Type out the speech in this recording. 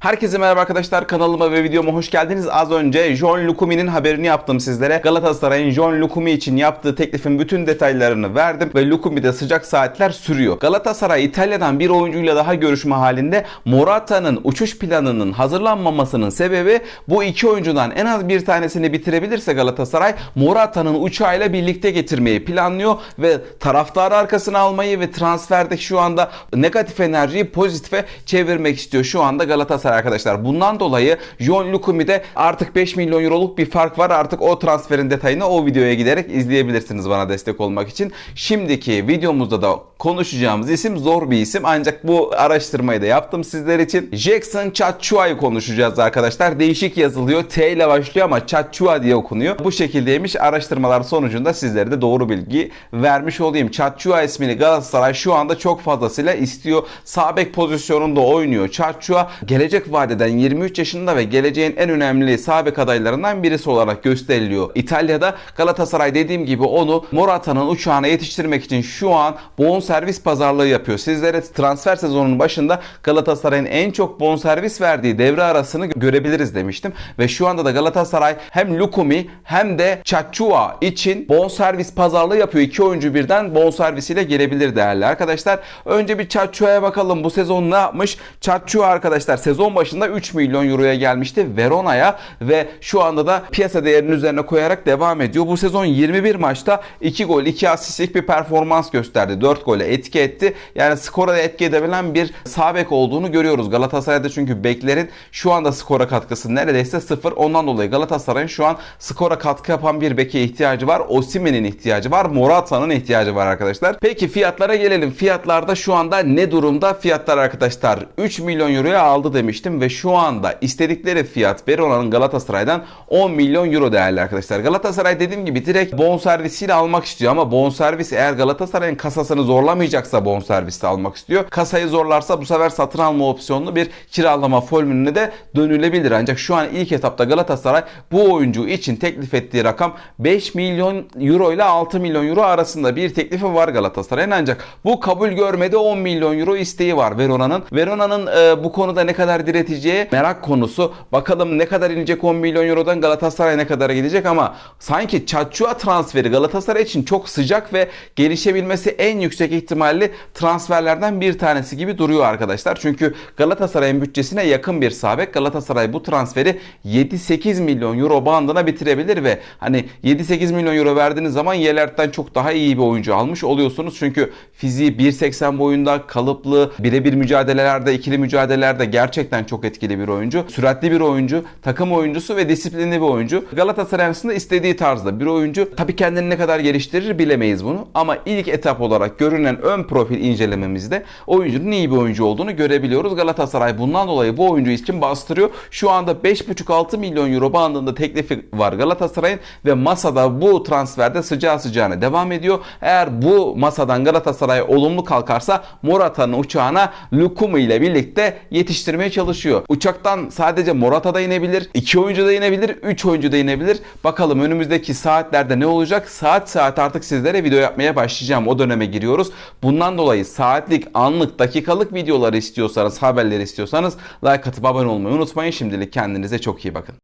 Herkese merhaba arkadaşlar kanalıma ve videoma hoş geldiniz. Az önce John Lukumi'nin haberini yaptım sizlere. Galatasaray'ın John Lukumi için yaptığı teklifin bütün detaylarını verdim ve Lukumi'de sıcak saatler sürüyor. Galatasaray İtalya'dan bir oyuncuyla daha görüşme halinde Morata'nın uçuş planının hazırlanmamasının sebebi bu iki oyuncudan en az bir tanesini bitirebilirse Galatasaray Morata'nın uçağıyla birlikte getirmeyi planlıyor ve taraftarı arkasına almayı ve transferdeki şu anda negatif enerjiyi pozitife çevirmek istiyor. Şu anda Galatasaray arkadaşlar. Bundan dolayı John Lukumi'de artık 5 milyon euroluk bir fark var. Artık o transferin detayını o videoya giderek izleyebilirsiniz bana destek olmak için. Şimdiki videomuzda da konuşacağımız isim zor bir isim ancak bu araştırmayı da yaptım sizler için. Jackson Chachua'yı konuşacağız arkadaşlar. Değişik yazılıyor. T ile başlıyor ama Chachua diye okunuyor. Bu şekildeymiş. Araştırmalar sonucunda sizlere de doğru bilgi vermiş olayım. Chachua ismini Galatasaray şu anda çok fazlasıyla istiyor. Sağ bek pozisyonunda oynuyor. Chachua gelecek vadeden 23 yaşında ve geleceğin en önemli sağ bek adaylarından birisi olarak gösteriliyor. İtalya'da Galatasaray dediğim gibi onu Morata'nın uçağına yetiştirmek için şu an bonservis pazarlığı yapıyor. Sizlere transfer sezonunun başında Galatasaray'ın en çok bonservis verdiği devre arasını görebiliriz demiştim. Ve şu anda da Galatasaray hem Lukumi hem de Chachua için bonservis pazarlığı yapıyor. İki oyuncu birden bonservisiyle gelebilir değerli arkadaşlar. Önce bir Chachua'ya bakalım. Bu sezon ne yapmış? Chachua arkadaşlar sezon başında 3 milyon euroya gelmişti Verona'ya ve şu anda da piyasa değerinin üzerine koyarak devam ediyor. Bu sezon 21 maçta 2 gol 2 asistlik bir performans gösterdi. 4 gole etki etti. Yani skora da etki edebilen bir sağ olduğunu görüyoruz. Galatasaray'da çünkü beklerin şu anda skora katkısı neredeyse sıfır. Ondan dolayı Galatasaray'ın şu an skora katkı yapan bir beke ihtiyacı var. Osimhen'in ihtiyacı var. Morata'nın ihtiyacı var arkadaşlar. Peki fiyatlara gelelim. Fiyatlarda şu anda ne durumda? Fiyatlar arkadaşlar 3 milyon euroya aldı demiştim ve şu anda istedikleri fiyat Verona'nın Galatasaray'dan 10 milyon euro değerli arkadaşlar. Galatasaray dediğim gibi direkt bonservisiyle almak istiyor ama bonservis eğer Galatasaray'ın kasasını zorlamayacaksa bonservisle almak istiyor. Kasayı zorlarsa bu sefer satın alma opsiyonlu bir kiralama formülüne de dönülebilir. Ancak şu an ilk etapta Galatasaray bu oyuncu için teklif ettiği rakam 5 milyon euro ile 6 milyon euro arasında bir teklifi var Galatasaray'ın ancak bu kabul görmedi 10 milyon euro isteği var Verona'nın. Verona'nın e, bu konuda ne kadar direteceği merak konusu. Bakalım ne kadar inecek 10 milyon eurodan Galatasaray ne kadara gidecek ama sanki Çatçua transferi Galatasaray için çok sıcak ve gelişebilmesi en yüksek ihtimalli transferlerden bir tanesi gibi duruyor arkadaşlar. Çünkü Galatasaray'ın bütçesine yakın bir sabek. Galatasaray bu transferi 7-8 milyon euro bandına bitirebilir ve hani 7-8 milyon euro verdiğiniz zaman Yelert'ten çok daha iyi bir oyuncu almış oluyorsunuz. Çünkü fiziği 1.80 boyunda kalıplı, birebir mücadelelerde, ikili mücadelelerde gerçekten çok etkili bir oyuncu. Süratli bir oyuncu, takım oyuncusu ve disiplinli bir oyuncu. Galatasaray aslında istediği tarzda bir oyuncu. Tabii kendini ne kadar geliştirir bilemeyiz bunu. Ama ilk etap olarak görünen ön profil incelememizde oyuncunun iyi bir oyuncu olduğunu görebiliyoruz. Galatasaray bundan dolayı bu oyuncu için bastırıyor. Şu anda 5,5-6 milyon euro bandında teklifi var Galatasaray'ın ve masada bu transferde sıcağı sıcağına devam ediyor. Eğer bu masadan Galatasaray olumlu kalkarsa Morata'nın uçağına Lukumi ile birlikte yetiştirmeye çalışıyor. Uçaktan sadece Morata da inebilir, 2 oyuncu da inebilir, 3 oyuncu da inebilir. Bakalım önümüzdeki saatlerde ne olacak? Saat saat artık sizlere video yapmaya başlayacağım. O döneme giriyoruz. Bundan dolayı saatlik, anlık, dakikalık videoları istiyorsanız, haberleri istiyorsanız like atıp abone olmayı unutmayın. Şimdilik kendinize çok iyi bakın.